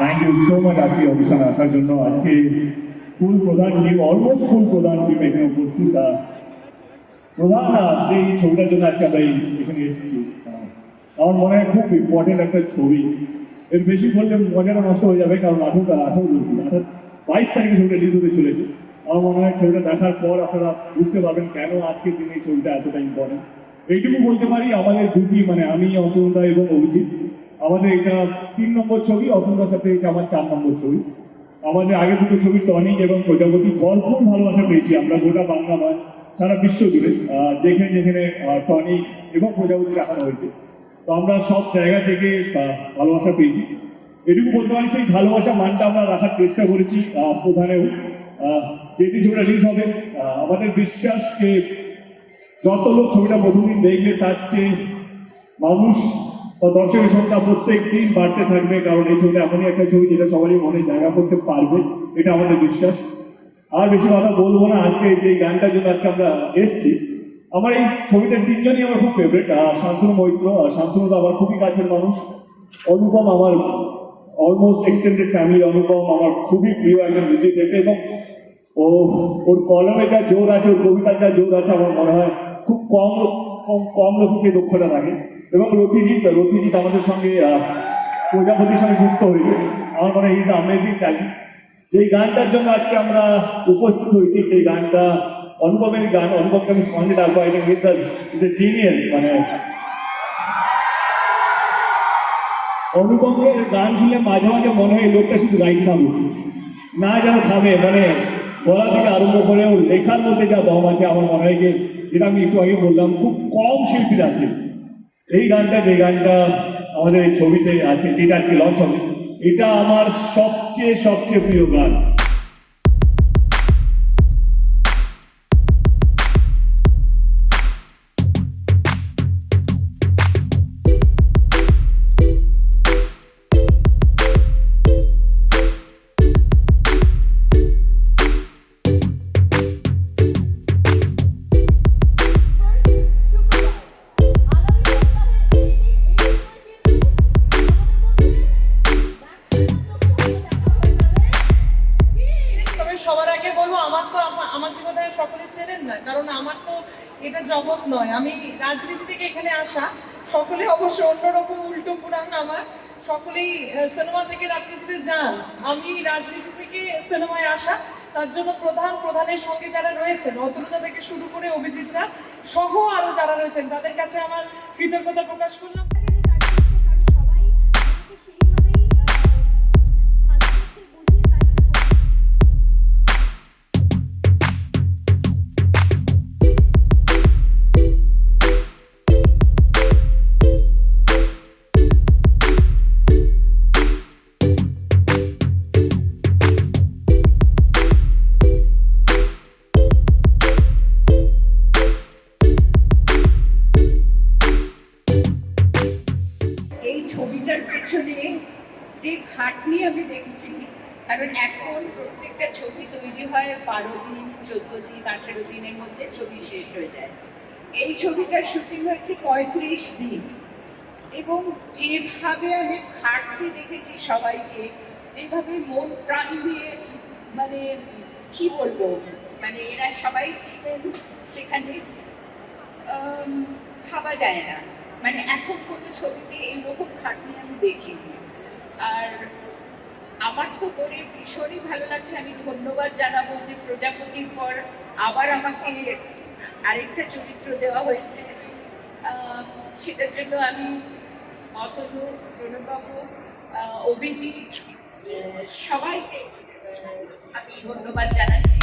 Thank you so much আজকে অনুষ্ঠানে আসার জন্য। আজকে ফুল প্রধান টিম অলমোস্ট ফুল প্রধান টিম এখানে উপস্থিত। প্রধান এই ছবিটার জন্য আজকে আমরা এখানে এসেছি। আমার মনে হয় খুব ইম্পর্টেন্ট একটা ছবি। এর বেশি বললে মজাটা নষ্ট হয়ে যাবে, কারণ আঠারো আঠারো বলছি আঠাশ বাইশ তারিখে ছবিটা রিলিজ হতে চলেছে। আমার মনে হয় ছবিটা দেখার পর আপনারা বুঝতে পারবেন কেন আজকের দিনে এই ছবিটা এতটা ইম্পর্টেন্ট এইটুকু বলতে পারি, আমাদের জুটি মানে আমি অতনুদা এবং অভিজিৎ। আমাদের এটা তিন নম্বর ছবি অতনুদার সাথে এটা আমার চার নম্বর ছবি। আমাদের আগে দুটো ছবি, টনিক এবং প্রজাপতি, ভরপুর ভালোবাসা পেয়েছি আমরা, গোটা বাংলা নয়, সারা বিশ্ব জুড়ে যেখানে যেখানে টনিক এবং প্রজাপতি দেখানো হয়েছে। তো আমরা সব জায়গা থেকে ভালোবাসা পেয়েছি। এটুকু বলতে পারি, সেই ভালোবাসা মানটা আমরা রাখার চেষ্টা করেছি প্রধানেও যেদিন ছবিটা রিলিজ হবে আমাদের বিশ্বাস যে যত লোক ছবিটা প্রথমদিন দেখবে, তার চেয়ে মানুষ বা দর্শকের সংখ্যা প্রত্যেক দিন বাড়তে থাকবে, কারণ এই ছবিটা এমনই একটা ছবি যেটা সবারই মনে জায়গা করতে পারবে, এটা আমাদের বিশ্বাস। আর বেশি কথা বলব না, আজকে যে গানটার জন্য আজকে আমরা এসেছি, আমার এই ছবিটার তিনজনই আমার খুব ফেভারিট শান্তনু মৈত্র। আর শান্তনু তো আমার খুবই কাছের মানুষ, অনুপম আমার অলমোস্ট এক্সটেন্ডেড ফ্যামিলি অনুপম আমার খুবই প্রিয় একজন মিউজিক দেখে, এবং ও, ওর কলমে যা জোর আছে, ওর কবিতার যা জোর আছে, আমার মনে হয় খুব কম কম কম লোক সেই দক্ষতা থাকে এবং রতিজিৎ রতিজিৎ আমাদের সঙ্গে প্রজাপতির সঙ্গে যুক্ত হয়েছে। আমার মনে হয় ইজ আমেজিং ট্যালেন্ট যেই গানটার জন্য আজকে আমরা উপস্থিত হয়েছি, সেই গানটা অনুপমের গান, অনুপমকে আমি সঙ্গে ডাকবো। I think is is a genius মানে অনুপমের গান শুনলে মাঝে মাঝে মনে হয় লোকটা শুধু গাইতে থাকুক না যেন থামে মানে গলা থেকে আরম্ভ করে লেখার মধ্যে যা দম আছে, আমার মনে হয় যেটা আমি একটু আগে বললাম, খুব কম শিল্পীর আছে। এই গানটা যে গানটা আমাদের এই ছবিতে আছে, যেটা আজকে লঞ্চ হবে, এটা আমার সবচেয়ে সবচেয়ে প্রিয় গান। হয় সকলে চেনেন না, কারণ আমার তো এটা জগৎ নয়। আমি রাজনীতি থেকে এখানে আসা, সকলে অবশ্য অন্যরকম উল্টো পুরাণ আমার। সকলেই সিনেমা থেকে রাজনীতিতে যান। আমি রাজনীতি থেকে সিনেমায় আসা, তার জন্য প্রধান প্রধানের সঙ্গে যারা রয়েছেন অতুলতা থেকে শুরু করে অভিজিৎরা সহ আরও যারা রয়েছেন, তাদের কাছে আমার কৃতজ্ঞতা প্রকাশ করলাম। দিন আঠেরো দিনের মধ্যে ছবি শেষ হয়ে যায়। এই ছবিটার শুটিং হয়েছে পঁয়ত্রিশ দিন। এবং যেভাবে আমি খাটতে দেখেছি সবাইকে, যেভাবে মন প্রাণ দিয়ে মানে কি বলব মানে এরা সবাই ছিলেন সেখানে ভাবা যায় না। মানে এখন কোনো ছবিতে এইরকম খাটনি আমি দেখিনি। আর আমার তো করে ভীষণই ভালো লাগছে। আমি ধন্যবাদ জানাব যে প্রজাপতির পর আবার আমাকে আরেকটা চরিত্র দেওয়া হয়েছে। সেটার জন্য আমি অতনু প্রণবাবু অভিজিৎ সবাইকে আমি ধন্যবাদ জানাচ্ছি।